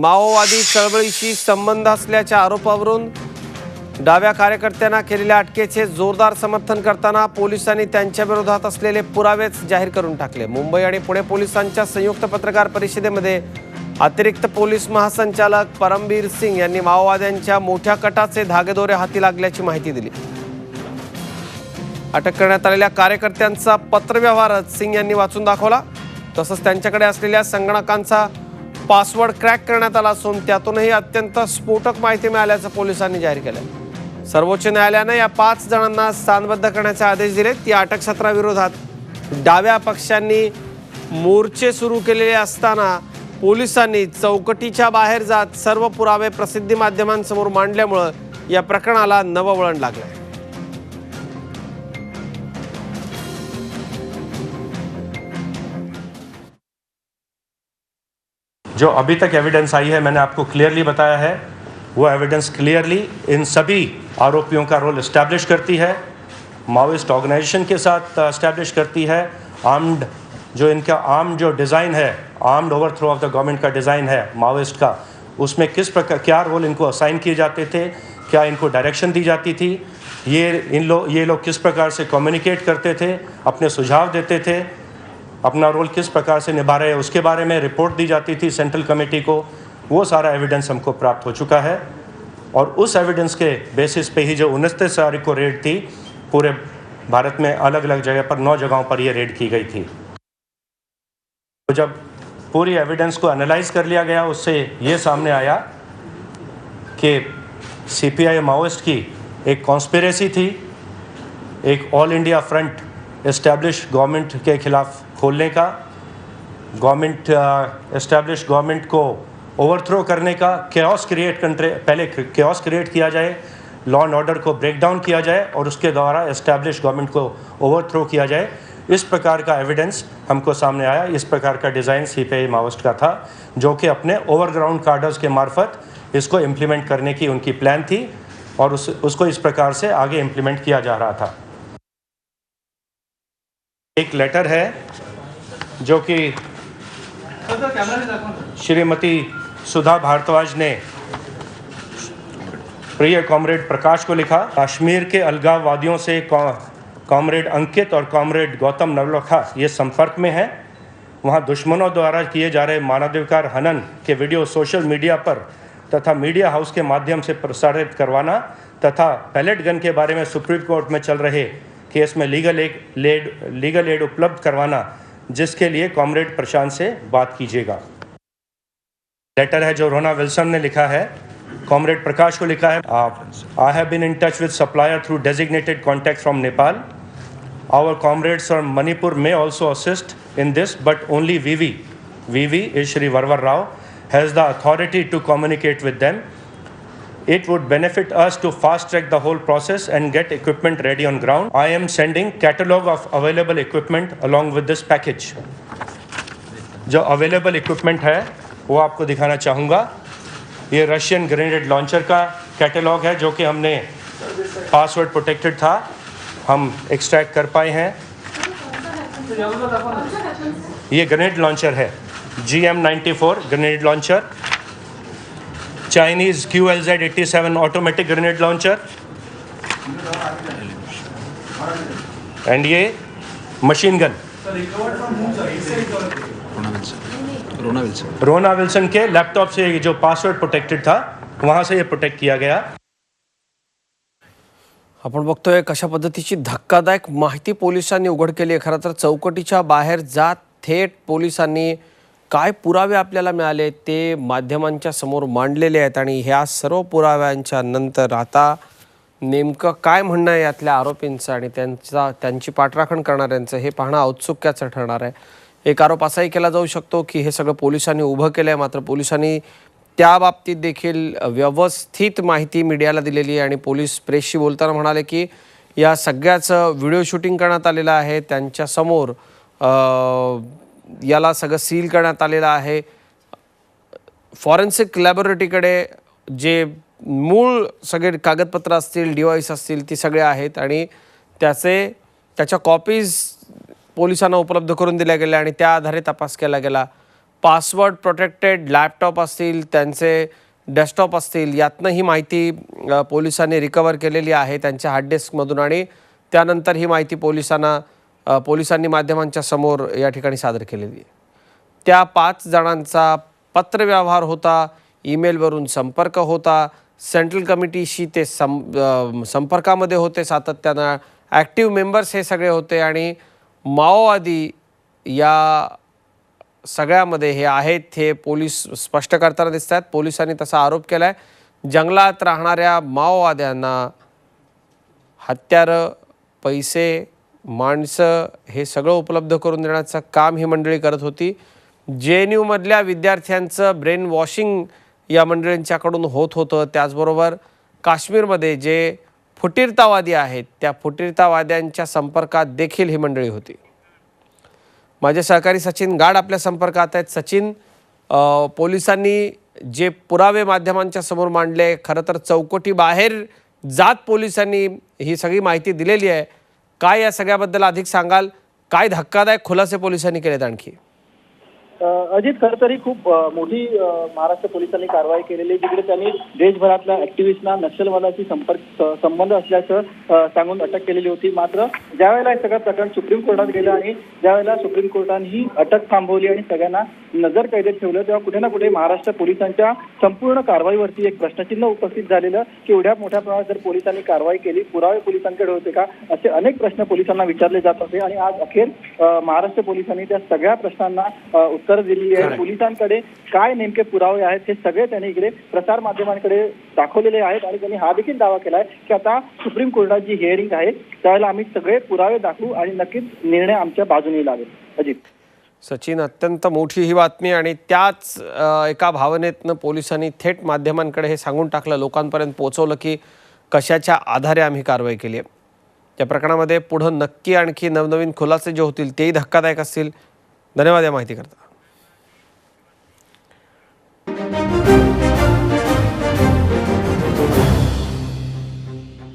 माओवादी चळवळीशी संबंध असल्याच्या आरोपावरून डाव्या कार्यकर्त्यांना केलेल्या अटकेचे जोरदार समर्थन करताना पोलिसांनी त्यांच्या विरोधात असलेले पुरावेच जाहीर करून टाकले. मुंबई आणि पुणे पोलिसांच्या संयुक्त पत्रकार परिषदेमध्ये अतिरिक्त पोलीस महासंचालक परमबीर सिंग यांनी माओवाद्यांच्या मोठ्या कटाचे धागेदोरे हाती लागल्याची माहिती दिली. अटक करण्यात आलेल्या कार्यकर्त्यांचा पत्रव्यवहारच सिंग यांनी वाचून दाखवला. तसंच त्यांच्याकडे असलेल्या संगणकांचा पासवर्ड क्रॅक करण्यात आला असून त्यातूनही अत्यंत स्फोटक माहिती मिळाल्याचं पोलिसांनी जाहीर केलं. सर्वोच्च न्यायालयानं या पाच जणांना स्थानबद्ध करण्याचे आदेश दिलेत. या अटक सत्राविरोधात डाव्या पक्षांनी मोर्चे सुरू केलेले असताना पोलिसांनी चौकटीच्या बाहेर जात सर्व पुरावे प्रसिद्धी माध्यमांसमोर मांडल्यामुळं या प्रकरणाला नवं वळण लागलं जो अभी तक एविडेंस आई है, मैंने आपको क्लियरली बताया है, वो एविडेंस क्लियरली इन सभी आरोपियों का रोल इस्टेब्लिश करती है माओइस्ट ऑर्गेनाइजेशन के साथ इस्टेब्लिश करती है आर्म्ड जो इनका आर्म जो डिज़ाइन है armed overthrow of the government का डिज़ाइन है माओइस्ट का, उसमें किस प्रकार, क्या रोल इनको असाइन किए जाते थे, क्या इनको डायरेक्शन दी जाती थी, ये इन लोग ये लोग किस प्रकार से कम्युनिकेट करते थे, अपने सुझाव देते थे अपना रोल किस प्रकार से निभा रहे हैं, उसके बारे में रिपोर्ट दी जाती थी सेंट्रल कमेटी को, वो सारा एविडेंस हमको प्राप्त हो चुका है। और उस एविडेंस के बेसिस पे ही जो उनतीस तारीख को रेड थी, पूरे भारत में अलग अलग जगह पर, नौ जगहों पर ये रेड की गई थी। तो जब पूरी एविडेंस को एनालाइज कर लिया गया, उससे ये सामने आया कि सी पी आई माओइस्ट की एक कॉन्स्पेरेसी थी, एक all India front establish government के खिलाफ खोलने का गवर्नमेंट इस्टेब्लिश गवर्नमेंट को ओवरथ्रो करने का केओस क्रिएट कंट्रे पहले केओस क्रिएट किया जाए लॉ एंड ऑर्डर को ब्रेक डाउन किया जाए और उसके द्वारा इस्टेब्लिश गवर्नमेंट को ओवरथ्रो किया जाए। इस प्रकार का एविडेंस हमको सामने आया। इस प्रकार का डिज़ाइन सी पी माओस्ट का था, जो कि अपने ओवरग्राउंड कार्डर्स के मार्फत इसको इम्प्लीमेंट करने की उनकी प्लान थी और उस, उसको इस प्रकार से आगे इम्प्लीमेंट किया जा रहा था। एक लेटर है जो कि श्रीमती सुधा भारद्वाज ने प्रिय कॉमरेड प्रकाश को लिखा, कश्मीर के अलगाववादियों से कॉमरेड अंकित और कॉमरेड गौतम नवलखा, ये संपर्क में हैं। वहाँ दुश्मनों द्वारा किए जा रहे मानवाधिकार हनन के वीडियो सोशल मीडिया पर तथा मीडिया हाउस के माध्यम से प्रसारित करवाना तथा पैलेट गन के बारे में सुप्रीम कोर्ट में चल रहे केस में लीगल एड लीगल एड उपलब्ध करवाना जिसके लिए कॉमरेड प्रशांत से बात कीजिएगा। लेटर है जो रोना विल्सन ने लिखा है। कॉमरेड प्रकाश को लिखा है। I have been in touch with supplier through designated contact from Nepal our comrades from Manipur may also assist in this, but V V V is Shri Varavara Rao has the authority to communicate with them. It would benefit us to fast track the whole process and get equipment ready on ground i am sending catalog of available equipment along with this package जो available equipment है वो आपको दिखाना चाहूँगा ये Russian grenade launcher का catalogue है जो कि हमने पासवर्ड प्रोटेक्टेड था हम एक्सट्रैक्ट कर पाए हैं ये ग्रेनेड लॉन्चर है G M ninety four grenade launcher Chinese Q L Z eighty seven automatic grenade launcher and ये machine gun Rona Wilson. Rona Wilson के लैपटॉप से जो पासवर्ड प्रोटेक्टेड था वहाँ से ये प्रोटेक्ट किया गया। आपण बघतोय कशा पद्धतीची धक्कादायक माहिती पोलिसांनी उघड केली आहे. खरं तर चौकटीच्या बाहेर जात थेट पोलिसांनी काय पुरावे आपल्याला मिळाले ते माध्यमांच्या समोर मांडलेले आहेत आणि ह्या सर्व पुराव्यांच्या नंतर आता नेमकं काय म्हणणं आहे यातल्या आरोपींचं आणि त्यांचा त्यांची पाठराखण करणाऱ्यांचं हे पाहणं औत्सुक्याचं ठरणार आहे. एक आरोप असाही केला जाऊ शकतो की हे सगळं पोलिसांनी उभं केलं आहे मात्र पोलिसांनी त्या बाबतीत देखील व्यवस्थित माहिती मीडियाला दिलेली आहे आणि पोलीस प्रेसशी बोलताना म्हणाले की या सगळ्याचं व्हिडिओ शूटिंग करण्यात आलेलं आहे. त्यांच्यासमोर याला सगळं सील करण्यात आलेलं आहे. फॉरेन्सिक लॅबोरेटरीकडे जे मूळ सगळे कागदपत्र असतील डिव्हाइस असतील ती सगळे आहेत आणि त्याचे त्याच्या कॉपीज पोलिसांना उपलब्ध करून दिल्या गेल्या आणि त्या आधारे तपास केला गेला. पासवर्ड प्रोटेक्टेड लॅपटॉप असतील त्यांचे डेस्कटॉप असतील यातनं ही माहिती पोलिसांनी रिकवर केलेली आहे त्यांच्या हार्ड डिस्कमधून आणि त्यानंतर ही माहिती पोलिसांना पोलिसांनी माध्यमांच्या समोर या ठिकाणी सादर केलेली आहे. त्या पाच जणांचा पत्रव्यवहार होता ईमेलवरून संपर्क होता. सेंट्रल कमिटीशी ते सं संपर्कामध्ये होते सातत्यानं. ॲक्टिव्ह मेंबर्स हे सगळे होते आणि माओवादी या सगळ्यामध्ये हे आहेत हे पोलीस स्पष्ट करताना दिसत आहेत. पोलिसांनी तसा आरोप केला आहे जंगलात राहणाऱ्या माओवाद्यांना हत्यारं पैसे माणसं हे सगळं उपलब्ध करून देण्याचं काम ही मंडळी करत होती. जे एन यूमधल्या विद्यार्थ्यांचं ब्रेन वॉशिंग या मंडळींच्याकडून होत होतं. त्याचबरोबर काश्मीरमध्ये जे फुटीरतावादी आहेत त्या फुटीरतावाद्यांच्या संपर्कात देखील ही मंडळी होती. माझे सहकारी सचिन गाड आपल्या संपर्कात आहेत. सचिन पोलिसांनी जे पुरावे माध्यमांच्या समोर मांडले खरं तर चौकटी बाहेर जात पोलिसांनी ही सगळी माहिती दिलेली आहे. काय या सगळ्याबद्दल अधिक सांगाल? काय धक्कादायक खुलासे पोलिसांनी केलेत आणखी? अजित खर तरी खूप मोठी महाराष्ट्र पोलिसांनी कारवाई केलेली तिकडे जिकडे त्यांनी देशभरातल्या ऍक्टिव्हिस्टना नक्षलवादाशी संपर्क संबंध असल्याचं सांगून अटक केलेली होती. मात्र ज्यावेळेला हे सगळं प्रकरण सुप्रीम कोर्टात गेलं आणि ज्यावेळेला सुप्रीम कोर्टाने ही अटक थांबवली आणि सगळ्यांना नजर कैदेत ठेवलं तेव्हा कुठे ना कुठे महाराष्ट्र पोलिसांच्या संपूर्ण कारवाईवरती एक प्रश्नचिन्ह उपस्थित झालेलं की एवढ्या मोठ्या प्रमाणात जर पोलिसांनी कारवाई केली पुरावे पोलिसांकडे होते का असे अनेक प्रश्न पोलिसांना विचारले जात होते. आणि आज अखेर महाराष्ट्र पोलिसांनी त्या सगळ्या प्रश्नांना उत्तर दिलेली आहे. पोलिसांकडे काय नेमके पुरावे आहेत हे सगळे त्यांनी इकडे प्रसार माध्यमांकडे दाखवलेले आहेत आणि त्यांनी हा देखील दावा केलाय की आता सुप्रीम कोर्टात जी हिअरिंग आहे त्यावेळेला आम्ही सगळे पुरावे दाखवू आणि नक्कीच निर्णय आमच्या बाजूने लागेल. अजित. सचिन अत्यंत मोठी ही बातमी आणि त्याच एका भावनेतनं पोलिसांनी थेट माध्यमांकडे हे सांगून टाकलं लोकांपर्यंत पोहोचवलं की कशाच्या आधारे आम्ही कारवाई केली आहे. या प्रकरणामध्ये पुढं नक्की आणखी नवनवीन खुलासे जे होतील तेही धक्कादायक असतील. धन्यवाद या माहिती करता